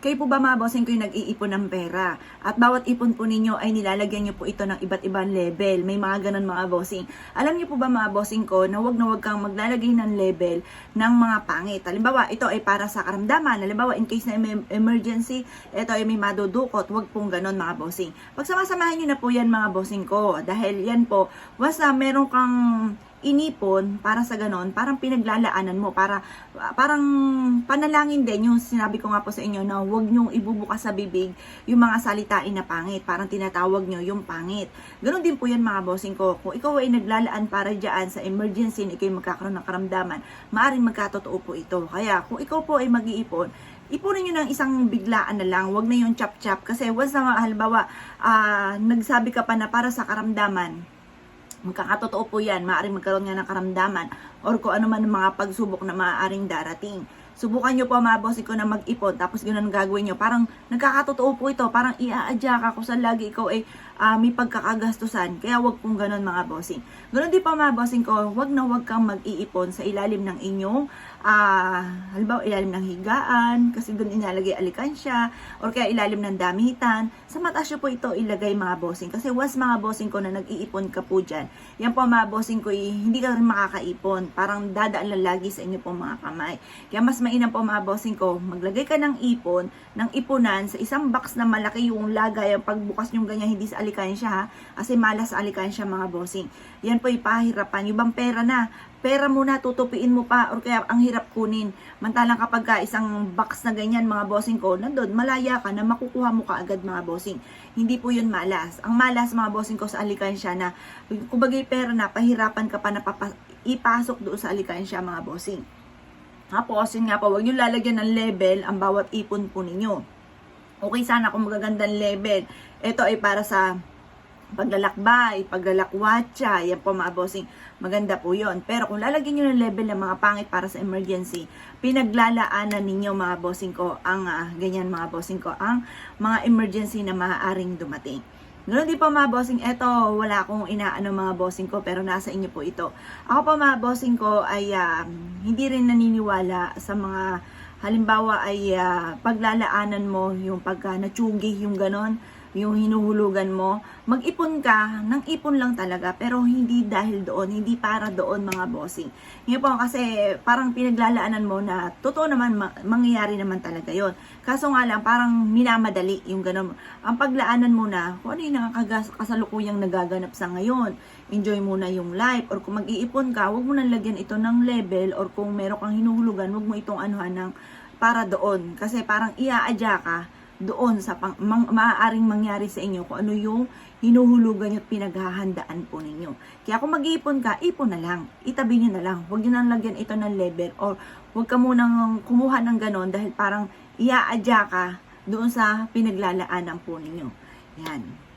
Kayo po ba mga bossing ko yung nag-iipon ng pera? At bawat ipon po ninyo ay nilalagyan nyo po ito ng iba't ibang level. May mga ganun mga bossing. Alam niyo po ba mga bossing ko na wag na wag kang maglalagay ng level ng mga pangit. Halimbawa, ito ay para sa karamdaman. Halimbawa, in case na may emergency, ito ay may madudukot. Wag pong ganun mga bossing. Pagsamasamahin nyo na po yan mga bossing ko. Dahil yan po, basta meron kang inipon para sa ganon, parang pinaglalaanan mo, para parang panalangin din yung sinabi ko nga po sa inyo na huwag nyong ibubukas sa bibig yung mga salitain na pangit, parang tinatawag nyo yung pangit. Ganon din po yan mga bossing ko. Kung ikaw ay naglalaan para dyan sa emergency na ikaw magkakaroon ng karamdaman, maaaring magkatotoo po ito. Kaya kung ikaw po ay mag-iipon, ipunin nyo ng isang biglaan na lang, wag na yung chap-chap. Kasi once na halimbawa, ah, nagsabi ka pa na para sa karamdaman, magkakatotoo po yan, maaaring magkaroon nga ng karamdaman or kung ano man mga pagsubok na maaaring darating. Subukan nyo po mga bossing ko na mag-ipon, tapos ganun gagawin nyo. Parang nagkakatotoo po ito, parang iaadya ka kung saan lagi ikaw ay ah, may pagkakagastusan. Kaya wag pong ganun mga bossing. Ganun din po mga bossing ko, wag na wag kang mag-iipon sa ilalim ng inyong, ah, halimbawa ilalim ng higaan, kasi doon inalagay alikansya, or kaya ilalim ng damitan. Sa mataas nyo po ito ilagay mga bossing. Kasi was mga bossing ko na nag-iipon ka po dyan, yan po mga bossing ko, eh, hindi ka rin makakaipon. Parang dadaan lang lagi sa inyo po mga kamay. Kaya mas mainam po mga bossing ko, maglagay ka ng ipon, ng ipunan sa isang box na malaki yung lagay, ang pagbukas yung ganyan, hindi sa alikansya ha, kasi malas sa alikansya mga bossing. Yan po ipahirapan, yung bang pera na, pera muna, tutupiin mo pa, or kaya ang hirap kunin. Mantalang kapag ka isang box na ganyan mga bossing ko, nandun, malaya ka na makukuha mo ka agad mga bossing. Hindi po yun malas. Ang malas mga bossing ko sa alikansya na, kubagay pera na, pahirapan ka pa na ipasok doon sa alikansya mga bossing. Tapos, yun nga po, huwag nyo lalagyan ng level ang bawat ipon po ninyo. Okay sana kung magagandang level. Ito ay para sa paglalakbay, paglalakwatsa, yan po mga bossing, maganda po yon. Pero kung lalagyan nyo ng level ng mga pangit para sa emergency, pinaglalaanan ninyo mga bossing ko, ang ah, ganyan mga bossing ko, ang mga emergency na maaaring dumating. Ganun din po mga bossing, eto wala akong inaano mga bossing ko pero nasa inyo po ito. Ako po mga bossing ko ay ah, hindi rin naniniwala sa mga halimbawa ay ah, paglalaanan mo yung pagka natsugi yung ganon yung hinuhulugan mo, mag-ipon ka, ng ipon lang talaga, pero hindi dahil doon, hindi para doon mga bossing. Ngayon po kasi parang pinaglalaanan mo na totoo naman, ma- mangyayari naman talaga yon Kaso nga lang, parang minamadali yung ganun. Ang paglaanan mo na, kung ano yung nakakagas- kasalukuyang nagaganap sa ngayon, enjoy muna yung life, or kung mag-iipon ka, huwag mo nang lagyan ito ng level, or kung meron kang hinuhulugan, huwag mo itong anuhan ng para doon. Kasi parang iaadya ka, doon sa pang, mang, maaaring mangyari sa inyo kung ano yung hinuhulugan nyo at pinaghahandaan po ninyo. Kaya kung mag-iipon ka, ipon na lang. Itabi nyo na lang. Huwag nyo nang lagyan ito ng level or huwag ka munang kumuha ng ganon dahil parang iaadya ka doon sa pinaglalaanan po ninyo. Yan.